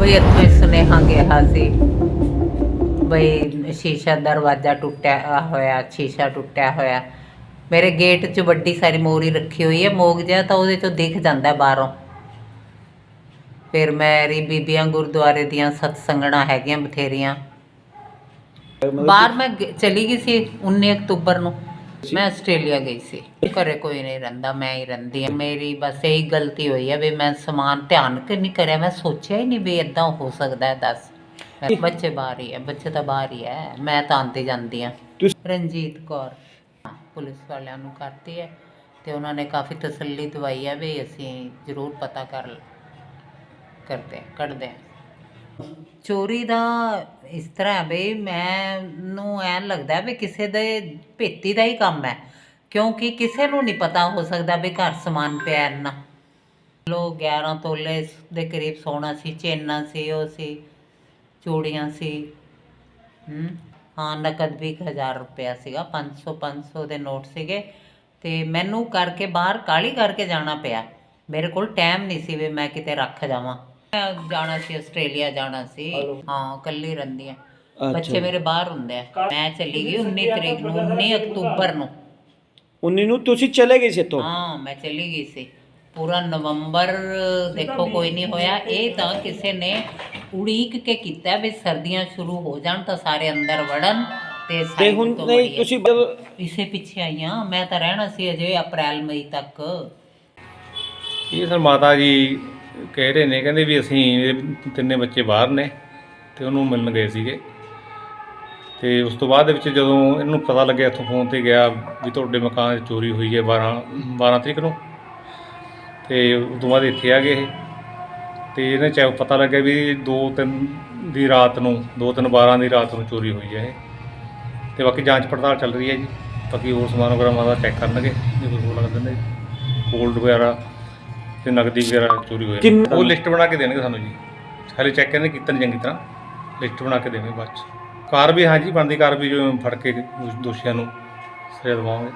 ਬਈ ਇੱਥੇ ਸੁਨੇਹਾ ਗਿਆ ਸੀ ਬਈ ਸ਼ੀਸ਼ਾ ਦਰਵਾਜ਼ਾ ਟੁੱਟਿਆ ਹੋਇਆ ਸ਼ੀਸ਼ਾ ਟੁੱਟਿਆ ਹੋਇਆ। ਮੇਰੇ ਗੇਟ 'ਚ ਵੱਡੀ ਸਾਰੀ ਮੋਰੀ ਰੱਖੀ ਹੋਈ ਹੈ ਮੋਗ ਜਿਹਾ ਤਾਂ ਉਹਦੇ 'ਚੋਂ ਦਿਖ ਜਾਂਦਾ ਬਾਹਰੋਂ। ਫਿਰ ਮੇਰੀ ਬੀਬੀਆਂ ਗੁਰਦੁਆਰੇ ਦੀਆਂ ਸਤਸੰਗਣਾ ਹੈਗੀਆਂ ਬਥੇਰੀਆਂ। ਬਾਹਰ ਮੈਂ ਗ- ਚਲੀ ਗਈ ਸੀ 19 ਅਕਤੂਬਰ ਨੂੰ। ਮੈਂ ਆਸਟ੍ਰੇਲੀਆ ਗਈ ਸੀ। ਘਰੇ ਕੋਈ ਨਹੀਂ ਰਹਿੰਦਾ ਮੈਂ ਹੀ ਰਹਿੰਦੀ ਹਾਂ। ਮੇਰੀ ਬਸ ਇਹੀ ਗਲਤੀ ਹੋਈ ਹੈ ਵੀ ਮੈਂ ਸਮਾਨ ਧਿਆਨ ਕਿ ਨਹੀਂ ਕਰਿਆ ਮੈਂ ਸੋਚਿਆ ਹੀ ਨਹੀਂ ਵੀ ਇਦਾਂ ਹੋ ਸਕਦਾ ਹੈ ਦੱਸ। ਮੈਂ- ਬੱਚੇ ਬਾਹਰ ਹੀ ਹੈ ਬੱਚੇ ਤਾਂ ਬਾਹਰ ਹੀ ਹੈ ਮੈਂ ਤਾਂ ਆਂਦੀ ਜਾਂਦੀ ਤੁਸੀਂ- ਰਣਜੀਤ ਕੌਰ ਹਾਂ, ਪੁਲਿਸ ਵਾਲਿਆਂ ਨੂੰ ਕਰਤੀ ਹੈ ਤੇ ਉਹਨਾਂ ਨੇ ਕਾਫੀ ਤਸੱਲੀ ਦਵਾਈ ਹੈ ਵੀ ਅਸੀਂ ਜ਼ਰੂਰ ਪਤਾ ਕਰ ਕਰਦੇ ਕੱਢਦੇ ਹਾਂ। ਚੋਰੀ ਦਾ ਇਸ ਤਰ੍ਹਾਂ ਹੈ ਬਈ ਮੈਨੂੰ ਐਂ ਲੱਗਦਾ ਵੀ ਕਿਸੇ ਦੇ ਭੇਤੀ ਦਾ ਹੀ ਕੰਮ ਹੈ, ਕਿਉਂਕਿ ਕਿਸੇ ਨੂੰ ਨਹੀਂ ਪਤਾ ਹੋ ਸਕਦਾ ਵੀ ਘਰ ਸਮਾਨ ਪਿਆ ਨਾ ਲੋ 11 ਤੋਲੇ ਦੇ ਕਰੀਬ ਸੋਨਾ ਸੀ, ਚੇਨਾ ਸੀ, ਉਹ ਸੀ, ਚੂੜੀਆਂ ਸੀ, ਹੂੰ, ਹਾਂ, ਨਕਦ ਵੀ 1000 ਰੁਪਇਆ ਸੀਗਾ 500 500 ਦੇ ਨੋਟ ਸੀਗੇ, ਤੇ ਮੈਨੂੰ ਕਰਕੇ ਬਾਹਰ ਕਾਲੀ ਕਰਕੇ ਜਾਣਾ ਪਿਆ। ਮੇਰੇ ਕੋਲ ਟਾਈਮ ਨਹੀਂ ਸੀ ਵੀ ਮੈਂ ਕਿਤੇ ਰੱਖ ਜਾਵਾਂ। ਮੈਂ ਜਾਣਾ ਸੀ ਆਸਟ੍ਰੇਲੀਆ ਜਾਣਾ ਸੀ। ਹਾਂ ਕੱਲੀ ਰਹਿੰਦੀ ਆ। ਬੱਚੇ ਮੇਰੇ ਬਾਹਰ ਹੁੰਦੇ ਆ। ਮੈਂ ਚਲੀ ਗਈ 19 ਤਰੀਕ ਨੂੰ 19 ਅਕਤੂਬਰ ਨੂੰ। 19 ਨੂੰ ਤੁਸੀਂ ਚਲੇ ਗਏ ਸੀ ਇੱਥੋਂ? ਹਾਂ ਮੈਂ ਚਲੀ ਗਈ ਸੀ। ਪੂਰਾ ਨਵੰਬਰ ਦੇਖੋ ਕੋਈ ਨਹੀਂ ਹੋਇਆ। ਇਹ ਤਾਂ ਕਿਸੇ ਨੇ ਉਡੀਕ ਕੇ ਕੀਤਾ ਵੀ ਸਰਦੀਆਂ ਸ਼ੁਰੂ ਹੋ ਜਾਣ ਤਾਂ ਸਾਰੇ ਅੰਦਰ ਵੜਨ ਤੇ ਹੁਣ ਤੋਂ ਨਹੀਂ। ਤੁਸੀਂ ਜਦੋਂ- ਇਸੇ ਪਿੱਛੇ ਆਈਆਂ ਮੈਂ ਤਾਂ ਰਹਿਣਾ ਸੀ ਅਜੇ ਅਪ੍ਰੈਲ ਮਈ ਤੱਕ। ਇਹ ਸਰ ਮਾਤਾ ਜੀ ਕਹਿ ਰਹੇ ਨੇ, ਕਹਿੰਦੇ ਵੀ ਅਸੀਂ ਇਹਦੇ ਤਿੰਨੇ ਬੱਚੇ ਬਾਹਰ ਨੇ ਤੇ ਉਹਨੂੰ ਮਿਲਣ ਗਏ ਸੀਗੇ। ਤੇ ਉਸ ਤੋਂ ਬਾਅਦ ਦੇ ਵਿੱਚ ਜਦੋਂ ਇਹਨੂੰ ਪਤਾ ਲੱਗਿਆ ਇੱਥੋਂ ਫੋਨ ਤੇ ਗਿਆ ਵੀ ਤੁਹਾਡੇ ਮਕਾਨ 'ਚ ਚੋਰੀ ਹੋਈ ਹੈ 12 12 ਤਰੀਕ ਨੂੰ। ਤੇ ਉਸ ਤੋਂ ਬਾਅਦ ਇੱਥੇ ਆ ਗਏ ਇਹ। ਤੇ ਇਹਨੇ ਚਾ ਪਤਾ ਲੱਗਿਆ ਵੀ 2 3 ਦੀ ਰਾਤ ਨੂੰ 2 3 12 ਦੀ ਰਾਤ ਨੂੰ ਚੋਰੀ ਹੋਈ ਹੈ ਇਹ। ਤੇ ਬਾਕੀ ਜਾਂਚ ਪੜਤਾਲ ਚੱਲ ਰਹੀ ਹੈ ਜੀ। ਬਾਕੀ ਹੋਰ ਸਮਾਨ ਵਗੈਰਾ ਮਾਦਾ ਚੈੱਕ ਕਰਨਗੇ, ਜੇ ਕੋਈ ਹੋਰ ਲੱਗਦਾ ਨੇ ਗੋਲਡ ਵਗੈਰਾ ਤੇ ਨਗਦੀ ਵਗੈਰਾ ਚੋਰੀ ਹੋਈ ਹੈ ਕਿੰਨ- ਉਹ ਲਿਸਟ ਬਣਾ ਕੇ ਦੇਣਗੇ ਸਾਨੂੰ ਜੀ। ਹਲੇ ਚੈੱਕ ਇਹਨੇ ਕੀਤਾ ਨਹੀਂ ਚੰਗੀ ਤਰ੍ਹਾਂ। ਲਿਸਟ ਬਣਾ ਕੇ ਦੇਣਗੇ ਬਾਅਦ ਚ। ਕਾਰ ਵੀ ਹਾਂਜੀ ਬਣਦੀ ਕਾਰ ਵੀ ਜੋ ਫੜ ਕੇ ਦੋਸ਼ੀਆਂ ਨੂੰ ਸਜ਼ਾ ਦਵਾਵਾਂਗੇ।